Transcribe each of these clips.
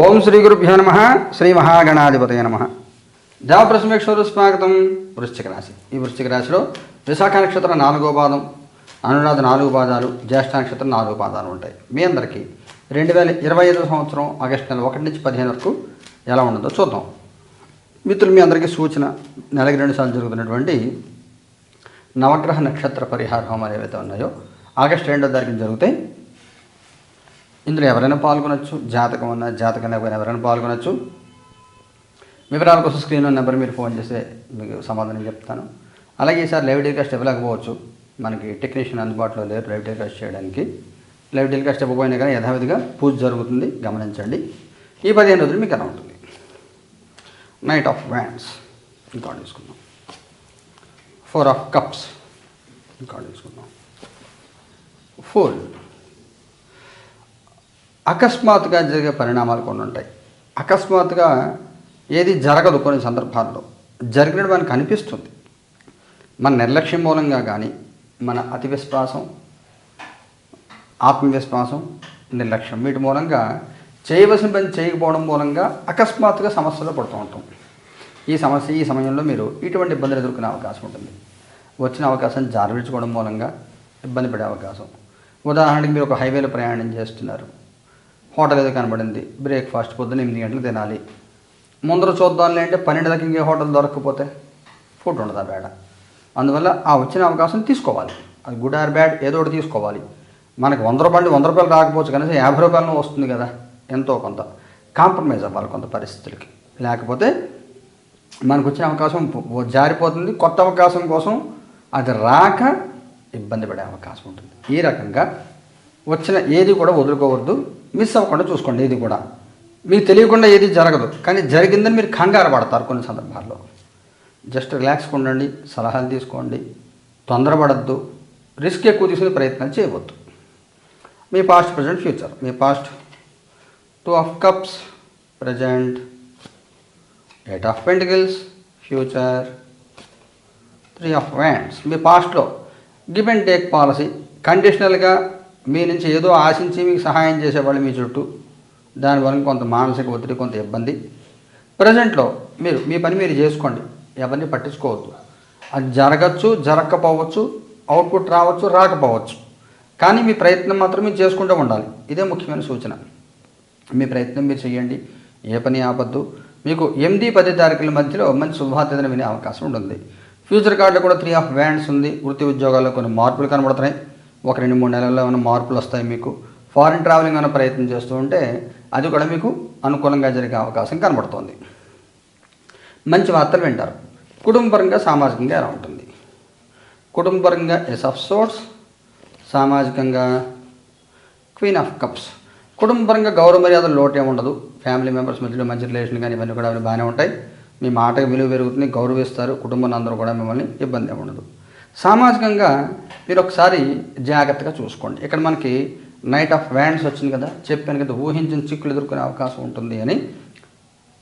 ఓం శ్రీ గురుభ్యో నమ శ్రీ మహాగణాధిపతయ నమ. దేవప్రసమేశ్వరు స్వాగతం వృశ్చిక రాశి. ఈ వృశ్చిక రాశిలో విశాఖ నక్షత్రం నాలుగో పాదం అనురాధ నాలుగు పాదాలు జ్యేష్ఠ నక్షత్రం నాలుగు పాదాలు ఉంటాయి. మీ అందరికీ రెండు వేల ఇరవై ఐదో సంవత్సరం ఆగస్టు నెల ఒకటి నుంచి పదిహేను వరకు ఎలా ఉండదో చూద్దాం. మిత్రులు మీ అందరికీ సూచన నెలకి రెండు సార్లు జరుగుతున్నటువంటి నవగ్రహ నక్షత్ర పరిహార హోమాలు ఏవైతే ఉన్నాయో ఆగస్టు రెండో తారీఖున జరుగుతాయి. ఇందులో ఎవరైనా పాల్గొనొచ్చు జాతకం ఉన్న జాతకం లేకపోయినా ఎవరైనా పాల్గొనొచ్చు. వివరాల కోసం స్క్రీన్ ఉన్న నెంబర్ మీరు ఫోన్ చేస్తే మీకు సమాధానం చెప్తాను. అలాగే ఈసారి లైవ్ టెలికాస్ట్ ఇవ్వలేకపోవచ్చు. మనకి టెక్నీషియన్ అందుబాటులో లేరు లైవ్ టెలికాస్ట్ చేయడానికి. లైవ్ టెలికాస్ట్ ఇవ్వకపోయినా కానీ యథావిధిగా పూజ జరుగుతుంది. గమనించండి. ఈ పదిహేను రోజులు మీకు ఎలా ఉంటుంది? నైట్ ఆఫ్ వ్యాండ్స్ ఇంకా తీసుకుందాం. ఫోర్ ఆఫ్ కప్స్ ఇంకా తీసుకుందాం. ఫోర్ అకస్మాత్తుగా జరిగే పరిణామాలు కొన్ని ఉంటాయి. అకస్మాత్తుగా ఏది జరగదు కొన్ని సందర్భాల్లో. జరిగినట్టు మనకు అనిపిస్తుంది. మన నిర్లక్ష్యం మూలంగా కానీ మన అతి విశ్వాసం ఆత్మవిశ్వాసం నిర్లక్ష్యం వీటి మూలంగా చేయవలసిన పని చేయకపోవడం మూలంగా అకస్మాత్తుగా సమస్యలు పడుతూ ఉంటాం. ఈ సమస్య ఈ సమయంలో మీరు ఇటువంటి ఇబ్బందులు ఎదుర్కొనే అవకాశం ఉంటుంది. వచ్చిన అవకాశం జారవిడ్చుకోవడం మూలంగా ఇబ్బంది పడే అవకాశం. ఉదాహరణకి మీరు ఒక హైవేలో ప్రయాణం చేస్తున్నారు. హోటల్ ఏదో కనబడింది. బ్రేక్ఫాస్ట్ పొద్దున్న ఎనిమిది గంటలు తినాలి. ముందర చూద్దాంలే అంటే పన్నెండు దాకా ఇంకే హోటల్ దొరకకపోతే ఫుడ్ ఉండదు ఆ బేడ. అందువల్ల ఆ వచ్చిన అవకాశం తీసుకోవాలి. అది గుడ్ ఆర్ బ్యాడ్ ఏదో ఒకటి తీసుకోవాలి. మనకి వంద రూపాయలు వంద రూపాయలు రాకపోవచ్చు కనీసం యాభై రూపాయలను వస్తుంది కదా ఎంతో కొంత. కాంప్రమైజ్ అవ్వాలి కొంత పరిస్థితులకి. లేకపోతే మనకు వచ్చిన అవకాశం జారిపోతుంది. కొత్త అవకాశం కోసం అది రాక ఇబ్బంది పడే అవకాశం ఉంటుంది. ఈ రకంగా వచ్చిన ఏది కూడా వదులుకోవద్దు. మిస్ అవ్వకుండా చూసుకోండి ఇది కూడా. మీకు తెలియకుండా ఏది జరగదు. కానీ జరిగిందని మీరు కంగారు పడతారు కొన్ని సందర్భాల్లో. జస్ట్ రిలాక్స్గా ఉండండి సలహాలు తీసుకోండి తొందరపడద్దు రిస్క్ ఎక్కువ తీసుకునే ప్రయత్నం చేయవద్దు. మీ past present future me past two of cups present eight of pentacles future three of wands మీ పాస్ట్లో గివ్ అండ్ టేక్ పాలసీ కండిషనల్గా మీ నుంచి ఏదో ఆశించి మీకు సహాయం చేసేవాళ్ళు మీ చుట్టూ. దానివల్ల కొంత మానసిక ఒత్తిడి కొంత ఇబ్బంది. ప్రజెంట్లో మీరు మీ పని మీరు చేసుకోండి. ఎవరిని పట్టించుకోవద్దు. అది జరగచ్చు జరగకపోవచ్చు అవుట్పుట్ రావచ్చు రాకపోవచ్చు. కానీ మీ ప్రయత్నం మాత్రం మీరు చేసుకుంటూ ఉండాలి. ఇదే ముఖ్యమైన సూచన. మీ ప్రయత్నం మీరు చేయండి ఏ పని ఆపద్దు. మీకు ఎనిమిది పది తారీఖుల మధ్యలో మంచి శుభవార్తను వినే అవకాశం ఉంటుంది. ఫ్యూచర్ కార్డులో కూడా త్రీ ఆఫ్ వ్యాండ్స్ ఉంది. వృత్తి ఉద్యోగాల్లో కొన్ని మార్పులు కనబడుతున్నాయి. ఒక రెండు మూడు నెలల్లో ఏమైనా మార్పులు వస్తాయి మీకు? ఫారిన్ ట్రావెలింగ్ అనే ప్రయత్నం చేస్తూ ఉంటే అది కూడా మీకు అనుకూలంగా జరిగే అవకాశం కనబడుతోంది. మంచి వార్తలు వింటారు. కుటుంబపరంగా సామాజికంగా ఎలా ఉంటుంది? కుటుంబపరంగా ఎస్ ఆఫ్ సోర్స్ సామాజికంగా క్వీన్ ఆఫ్ కప్స్ కుటుంబపరంగా గౌరవ మర్యాదలు లోటు ఏముండదు ఉండదు. ఫ్యామిలీ మెంబర్స్ మధ్యలో మంచి రిలేషన్ కానీ ఇవన్నీ కూడా బాగానే ఉంటాయి. మీ మాటకి విలువ పెరుగుతుంది గౌరవిస్తారు. కుటుంబాన్ని అందరూ కూడా మిమ్మల్ని ఇబ్బంది ఏమి ఉండదు. సామాజికంగా మీరు ఒకసారి జాగ్రత్తగా చూసుకోండి. ఇక్కడ మనకి నైట్ ఆఫ్ వ్యాండ్స్ వచ్చింది కదా చెప్పాను కదా ఊహించిన చిక్కులు ఎదుర్కొనే అవకాశం ఉంటుంది అని.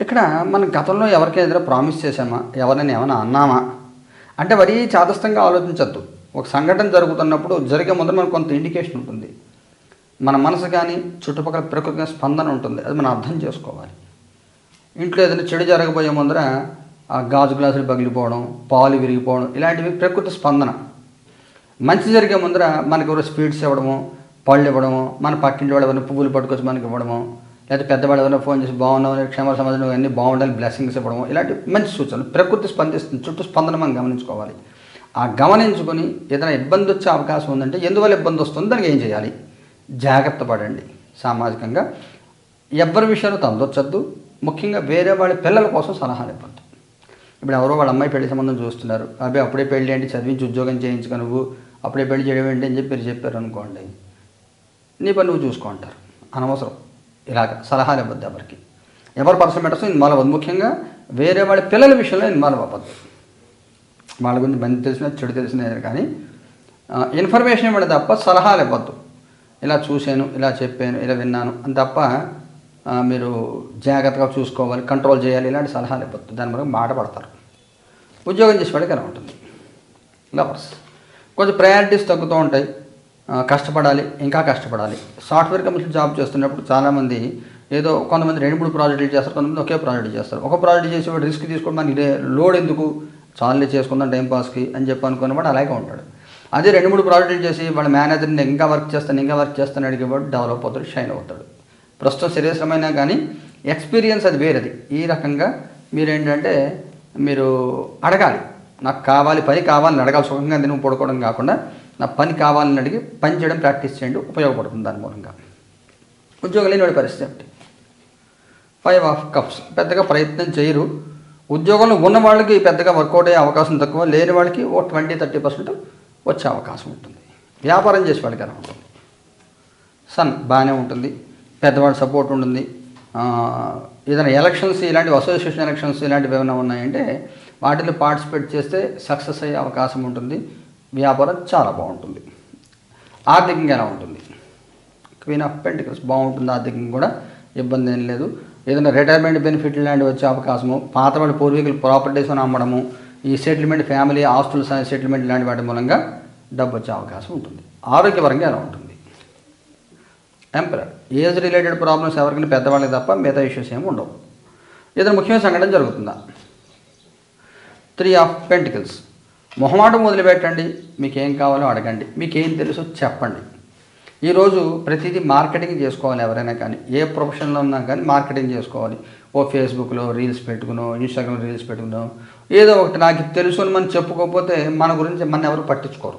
ఇక్కడ మన గతంలో ఎవరికైనా ఏదైనా ప్రామిస్ చేసామా ఎవరైనా ఏమైనా అన్నామా? అంటే మరీ చాదస్తంగా ఆలోచించద్దు. ఒక సంఘటన జరుగుతున్నప్పుడు జరిగే ముందర మనకు కొంత ఇండికేషన్ ఉంటుంది. మన మనసు కానీ చుట్టుపక్కల ప్రకృతి స్పందన ఉంటుంది. అది మనం అర్థం చేసుకోవాలి. ఇంట్లో ఏదైనా చెడు జరగబోయే ముందర ఆ గాజు గ్లాసులు పగిలిపోవడం పాలు విరిగిపోవడం ఇలాంటివి ప్రకృతి స్పందన. మంచి జరిగే ముందర మనకి ఎవరో స్వీట్స్ ఇవ్వడము పళ్ళు ఇవ్వడము మన పక్కింటి వాళ్ళు ఎవరైనా పువ్వులు పట్టుకొచ్చి మనకి ఇవ్వడము లేకపోతే పెద్దవాళ్ళు ఎవరైనా ఫోన్ చేసి బాగున్నామని క్షేమ సమాధానం అన్నీ బాగుండాలి బ్లెస్సింగ్స్ ఇవ్వడము ఇలాంటి మంచి సూచనలు ప్రకృతి స్పందిస్తుంది. చుట్టూ స్పందన మనం గమనించుకోవాలి. ఆ గమనించుకొని ఏదైనా ఇబ్బంది వచ్చే అవకాశం ఉందంటే ఎందువల్ల ఇబ్బంది వస్తుంది దానికి ఏం చేయాలి? జాగ్రత్త పడండి. సామాజికంగా ఎవరి విషయాలు తందొచ్చద్దు ముఖ్యంగా వేరే వాళ్ళ పిల్లల కోసం సలహాలు ఇవ్వద్దు ఇప్పుడు ఎవరో వాళ్ళ అమ్మాయి పెళ్ళి సంబంధం చూస్తున్నారు. అబ్బాయి అప్పుడే పెళ్ళి ఏంటి? చదివించి ఉద్యోగం చేయించుకో నువ్వు. అప్పుడే పెళ్ళి చేయడం ఏంటి అని చెప్పి చెప్పారు అనుకోండి. నీ పని నువ్వు చూసుకుంటారు అనవసరం. ఇలాగ సలహాలు ఇవ్వద్దు ఎవరికి. ఎవరు పర్సనల్ మ్యాటర్స్ ఇన్వాల్వ్ అవ్వద్దు ముఖ్యంగా వేరే వాళ్ళ పిల్లల విషయంలో ఇన్వాల్వ్ అవ్వద్దు. వాళ్ళ గురించి మంచి తెలిసిన చెడు తెలిసిన కానీ ఇన్ఫర్మేషన్ ఇవ్వడం తప్ప సలహాలు ఇవ్వద్దు. ఇలా చూశాను ఇలా చెప్పాను ఇలా విన్నాను అని తప్ప మీరు జాగ్రత్తగా చూసుకోవాలి కంట్రోల్ చేయాలి ఇలాంటి సలహాలు ఇవ్వద్దు. దాని వరకు మాట పడతారు. ఉద్యోగం చేసేవాడికి ఎలా ఉంటుంది. లవర్స్ కొంచెం ప్రయారిటీస్ తగ్గుతూ ఉంటాయి. కష్టపడాలి ఇంకా కష్టపడాలి. సాఫ్ట్వేర్ కంపెనీలో జాబ్ చేస్తున్నప్పుడు చాలామంది ఏదో కొంతమంది రెండు మూడు ప్రాజెక్టులు చేస్తారు కొంతమంది ఒకే ప్రాజెక్ట్ చేస్తారు. ఒక ప్రాజెక్ట్ చేసేవాడు రిస్క్ తీసుకోవడం మనకి ఇదే లోడ్ ఎందుకు? చాలే చేసుకుందాం టైంపాస్కి అని చెప్పి అనుకున్నవాడు అలాగే ఉంటాడు. అదే రెండు మూడు ప్రాజెక్టులు చేసి వాళ్ళ మేనేజర్ని ఇంకా వర్క్ చేస్తాను ఇంకా వర్క్ చేస్తాను అడిగేవాడు డెవలప్ అవుతాడు షైన్ అవుతాడు. ప్రస్తుతం శరీరమైనా కానీ ఎక్స్పీరియన్స్ అది వేరేది. ఈ రకంగా మీరేంటంటే మీరు అడగాలి. నాకు కావాలి పని కావాలని అడగాలి. సుఖంగా తిని పడుకోవడం కాకుండా నా పని కావాలని అడిగి పని చేయడం ప్రాక్టీస్ చేయండి. ఉపయోగపడుతుంది దాని మూలంగా. ఉద్యోగం లేని వాడి పరిస్థితి ఏమిటి? ఫైవ్ ఆఫ్ కప్స్ పెద్దగా ప్రయత్నం చేయరు. ఉద్యోగంలో ఉన్న వాళ్ళకి పెద్దగా వర్కౌట్ అయ్యే అవకాశం తక్కువ. లేని వాళ్ళకి ఓ ట్వంటీ థర్టీ పర్సెంట్ వచ్చే అవకాశం ఉంటుంది. వ్యాపారం చేసే వాళ్ళకి ఎలా ఉంటుంది. సన్ బాగానే ఉంటుంది. పెద్దవాడి సపోర్ట్ ఉంటుంది. ఏదైనా ఎలక్షన్స్ ఇలాంటివి అసోసియేషన్ ఎలక్షన్స్ ఇలాంటివి ఏమైనా ఉన్నాయంటే వాటిలో పార్టిసిపేట్ చేస్తే సక్సెస్ అయ్యే అవకాశం ఉంటుంది. వ్యాపారం చాలా బాగుంటుంది. ఆర్థికంగా ఎలా ఉంటుంది? క్వీన్ ఆఫ్ పెంటికల్స్ బాగుంటుంది ఆర్థికంగా కూడా ఇబ్బంది ఏం లేదు. ఏదైనా రిటైర్మెంట్ బెనిఫిట్ లాంటివి వచ్చే అవకాశము పాత వాళ్ళ పూర్వీకులు ప్రాపర్టీస్ అమ్మడము ఈ సెటిల్మెంట్ ఫ్యామిలీ ఆస్తుల సెటిల్మెంట్ లాంటి వాటి మూలంగా డబ్బు వచ్చే అవకాశం ఉంటుంది. ఆరోగ్యపరంగా ఎలా ఉంటుంది? ఎంపరర్ ఏజ్ రిలేటెడ్ ప్రాబ్లమ్స్ ఎవరికైనా పెద్దవాళ్ళకి తప్ప మిగతా ఇష్యూస్ ఏమి ఉండవు. ఏదైనా ముఖ్యమైన సంఘటన జరుగుతుందా? త్రీ ఆఫ్ పెంటికల్స్ మొహమాటం వదిలిపెట్టండి. మీకు ఏం కావాలో అడగండి. మీకేం తెలుసో చెప్పండి. ఈరోజు ప్రతిదీ మార్కెటింగ్ చేసుకోవాలి ఎవరైనా కానీ. ఏ ప్రొఫెషన్లో ఉన్నా కానీ మార్కెటింగ్ చేసుకోవాలి. ఓ ఫేస్బుక్లో రీల్స్ పెట్టుకునో ఇన్స్టాగ్రామ్ రీల్స్ పెట్టుకునో ఏదో ఒకటి నాకు తెలుసు అని మనం చెప్పుకోకపోతే మన గురించి మన ఎవరు పట్టించుకోరు.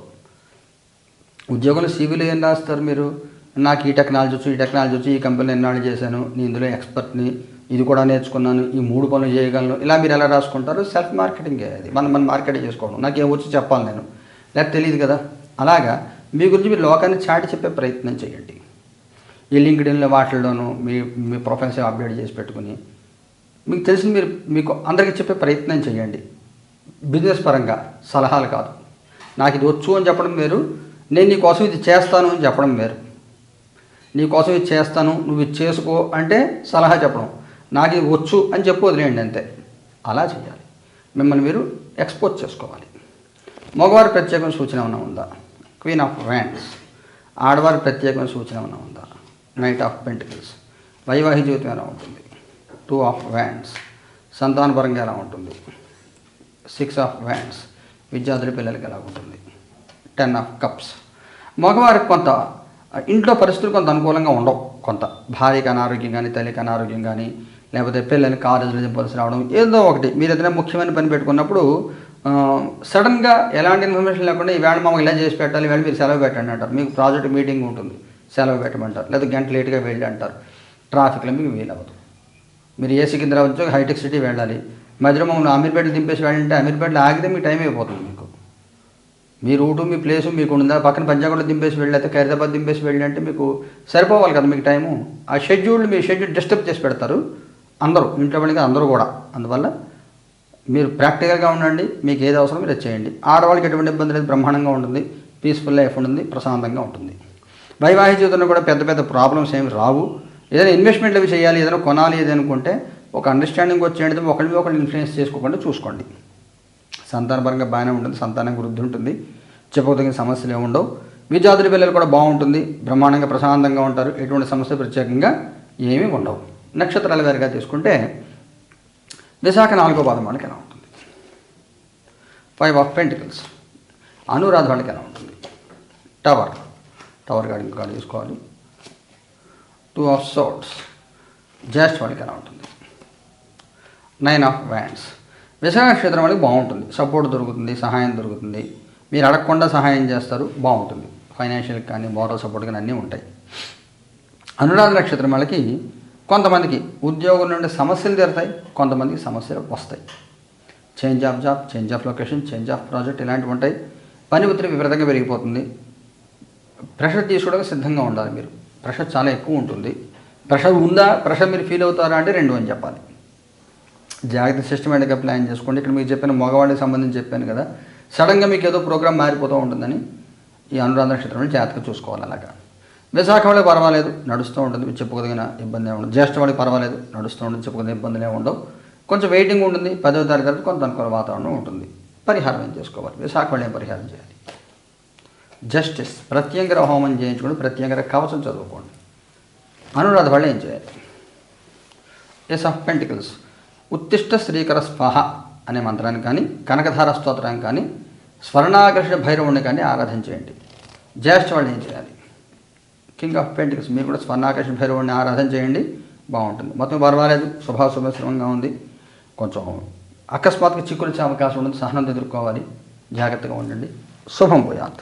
ఉద్యోగులు సివిల్ ఏం రాస్తారు మీరు? నాకు ఈ టెక్నాలజీ వచ్చు ఈ టెక్నాలజీ వచ్చు ఈ కంపెనీలో ఎన్నాళ్ళు చేశాను నేను ఇందులో ఎక్స్పర్ట్ని ఇది కూడా నేర్చుకున్నాను ఈ మూడు పనులు చేయగలను. ఇలా మీరు ఎలా రాసుకుంటారు సెల్ఫ్ మార్కెటింగే అది. మనం మనం మార్కెటింగ్ చేసుకోవడం. నాకు ఏం వచ్చి చెప్పాలి నేను? లేకపోతే తెలియదు కదా? అలాగా మీ గురించి మీరు లోకాన్ని చాటి చెప్పే ప్రయత్నం చేయండి. ఈ లింక్డ్ఇన్లో వాటిల్లోనూ మీ మీ ప్రొఫైల్స్ అప్డేట్ చేసి పెట్టుకుని మీకు తెలిసిన మీరు మీకు అందరికీ చెప్పే ప్రయత్నం చేయండి. బిజినెస్ పరంగా సలహాలు కాదు. నాకు ఇది వచ్చు అని చెప్పడం వేరు నేను నీకోసం ఇది చేస్తాను అని చెప్పడం వేరు. నీకోసం ఇది చేస్తాను నువ్వు ఇది చేసుకో అంటే సలహా చెప్పడం. నాకు ఇది వచ్చు అని చెప్పి వదిలేయండి అంతే. అలా చేయాలి. మిమ్మల్ని మీరు ఎక్స్పోజ్ చేసుకోవాలి. మగవారి ప్రత్యేకమైన సూచన ఏమైనా ఉందా? క్వీన్ ఆఫ్ వ్యాండ్స్ ఆడవారి ప్రత్యేకమైన సూచన ఏమైనా ఉందా? నైట్ ఆఫ్ పెంటికల్స్ వైవాహిక జీవితం ఎలా ఉంటుంది? టూ ఆఫ్ వ్యాండ్స్ సంతానపరంగా ఎలా ఉంటుంది? సిక్స్ ఆఫ్ వ్యాండ్స్ విద్యార్థుల పిల్లలకి ఎలా ఉంటుంది? టెన్ ఆఫ్ కప్స్ మగవారికి కొంత ఇంట్లో పరిస్థితులు కొంత అనుకూలంగా ఉండవు కొంత. భార్యకి అనారోగ్యం కానీ తల్లికి అనారోగ్యం కానీ లేకపోతే పిల్లలకి కాలేజీలో దింపాల్సి రావడం ఏదో ఒకటి. మీరు ఏదైనా ముఖ్యమైన పని పెట్టుకున్నప్పుడు సడన్గా ఎలాంటి ఇన్ఫర్మేషన్ లేకుండా ఈవేళ మామూలు ఇలా చేసి పెట్టాలి వేళ మీరు సెలవు పెట్టండి అంటారు. మీకు ప్రాజెక్ట్ మీటింగ్ ఉంటుంది సెలవు పెట్టమంటారు. లేదా గంట లేట్గా వెళ్ళి అంటారు. ట్రాఫిక్లో మీకు వీలవ్వదు. మీరు ఏ సికింద్రాబాద్ నుంచి హైటెక్ సిటీ వెళ్ళాలి. మధ్యలో మమ్మల్ని అమీర్పేటలు దింపేసి వెళ్ళంటే అమీర్పేటలో ఆగితే మీ టైం అయిపోతుంది మీకు. మీ రూటు మీ ప్లేసు మీకు ఉందా పక్కన పంజాగుట్లో దింపేసి వెళ్ళి లేకపోతే ఖైరదాబాద్ దింపేసి వెళ్ళి అంటే మీకు సరిపోవాలి కదా మీకు టైము? ఆ షెడ్యూల్ మీ షెడ్యూల్ డిస్టర్బ్ చేసి పెడతారు అందరూ ఇంట్లో పనికి అందరూ కూడా. అందువల్ల మీరు ప్రాక్టికల్గా ఉండండి మీకు ఏది అవసరం మీరు చేయండి. ఆడవాళ్ళకి ఎటువంటి ఇబ్బంది లేదు బ్రహ్మాండంగా ఉంటుంది పీస్ఫుల్ లైఫ్ ఉంటుంది ప్రశాంతంగా ఉంటుంది. వైవాహిక జీవితంలో కూడా పెద్ద పెద్ద ప్రాబ్లమ్స్ ఏమి రావు. ఏదైనా ఇన్వెస్ట్మెంట్లు అవి చేయాలి ఏదైనా కొనాలి ఏదనుకుంటే ఒక అండర్స్టాండింగ్ వచ్చేయండి ఒకరిని ఒకరిని ఇన్ఫ్లుయెన్స్ చేసుకోకుండా చూసుకోండి. సంతానపరంగా బాగానే ఉంటుంది సంతానం వృద్ధి ఉంటుంది. చెప్పుకోదగిన సమస్యలు ఏమి ఉండవు. విద్యార్థుల పిల్లలు కూడా బాగుంటుంది బ్రహ్మాండంగా ప్రశాంతంగా ఉంటారు ఎటువంటి సమస్య ప్రత్యేకంగా ఏమీ ఉండవు. నక్షత్రాల వారిగా తీసుకుంటే విశాఖ నాలుగో పాదం వాళ్ళకి ఎలా ఉంటుంది? ఫైవ్ ఆఫ్ పెంటికల్స్ అనురాధ వాళ్ళకి ఎలా ఉంటుంది? టవర్ టవర్ గార్డ్ ఇంకా తీసుకోవాలి. టూ ఆఫ్ సోట్స్ జస్ట్ వాళ్ళకి ఎలా ఉంటుంది? నైన్ ఆఫ్ వ్యాండ్స్ విశాఖక్షేత్రం వాళ్ళకి బాగుంటుంది. సపోర్ట్ దొరుకుతుంది సహాయం దొరుకుతుంది. మీరు అడగకుండా సహాయం చేస్తారు బాగుంటుంది. ఫైనాన్షియల్ కానీ మోరల్ సపోర్ట్ కానీ అన్నీ ఉంటాయి. అనురాధ నక్షత్రం వాళ్ళకి కొంతమందికి ఉద్యోగం నుండి సమస్యలు తీరుతాయి కొంతమందికి సమస్యలు వస్తాయి. Change of job change of location change of project ఇలాంటివి ఉంటాయి. పని ఒత్తిడి విపరీతంగా పెరిగిపోతుంది. ప్రెషర్ తీసుకోవడానికి సిద్ధంగా ఉండాలి మీరు. ప్రెషర్ చాలా ఎక్కువ ఉంటుంది. ప్రెషర్ ఉందా? ప్రెషర్ మీరు ఫీల్ అవుతారా అంటే రెండు అని చెప్పాలి. జాగ్రత్త సిస్టమేటిక్గా ప్లాన్ చేసుకోండి. ఇక్కడ మీకు చెప్పిన మగవాడికి సంబంధించి చెప్పాను కదా. సడన్గా మీకు ఏదో ప్రోగ్రామ్ మారిపోతూ ఉంటుందని ఈ అనురాధ నక్షత్రంలో జాగ్రత్తగా చూసుకోవాలి అలాగా. విశాఖ వాళ్ళకి పర్వాలేదు నడుస్తూ ఉంటుంది. మీరు చెప్పుకోదగిన ఇబ్బంది ఉండదు. జ్యేష్ఠ వాళ్ళకి పర్వాలేదు నడుస్తూ ఉంటుంది. చెప్పుకోదగిన ఇబ్బందులు ఏమి ఉండవు. కొంచెం వెయిటింగ్ ఉంటుంది. పదవ తారీఖు తర్వాత కొంత అనుకూల వాతావరణం ఉంటుంది. పరిహారం ఏం చేసుకోవాలి? విశాఖ వాళ్ళు ఏం పరిహారం చేయాలి? జస్టిస్ ప్రత్యంగర హోమం చేయించుకుని ప్రత్యంగర కవచం చదువుకోండి. అనురాధ వాళ్ళు ఏం చేయాలి? ఎస్ ఆఫ్ పెంటికల్స్ ఉత్తిష్ట శ్రీకర స్వాహ అనే మంత్రాన్ని కానీ కనకధార స్తోత్రాన్ని కానీ స్వర్ణాకర్షణ భైరవుని కానీ ఆరాధన చేయండి జ్యేష్ఠ వాళ్ళు ఏం చేయాలి? కింగ్ ఆఫ్ పెయింటింగ్స్ మీరు కూడా స్వర్ణాకర్షణ భైరవుని ఆరాధన చేయండి బాగుంటుంది. మొత్తం పర్వాలేదు శుభా శుభశ్రమంగా ఉంది. కొంచెం అకస్మాత్తుగా చిక్కులు వచ్చే అవకాశం ఉంటుంది సహనంతో ఎదుర్కోవాలి. జాగ్రత్తగా ఉండండి. శుభం పోయాత్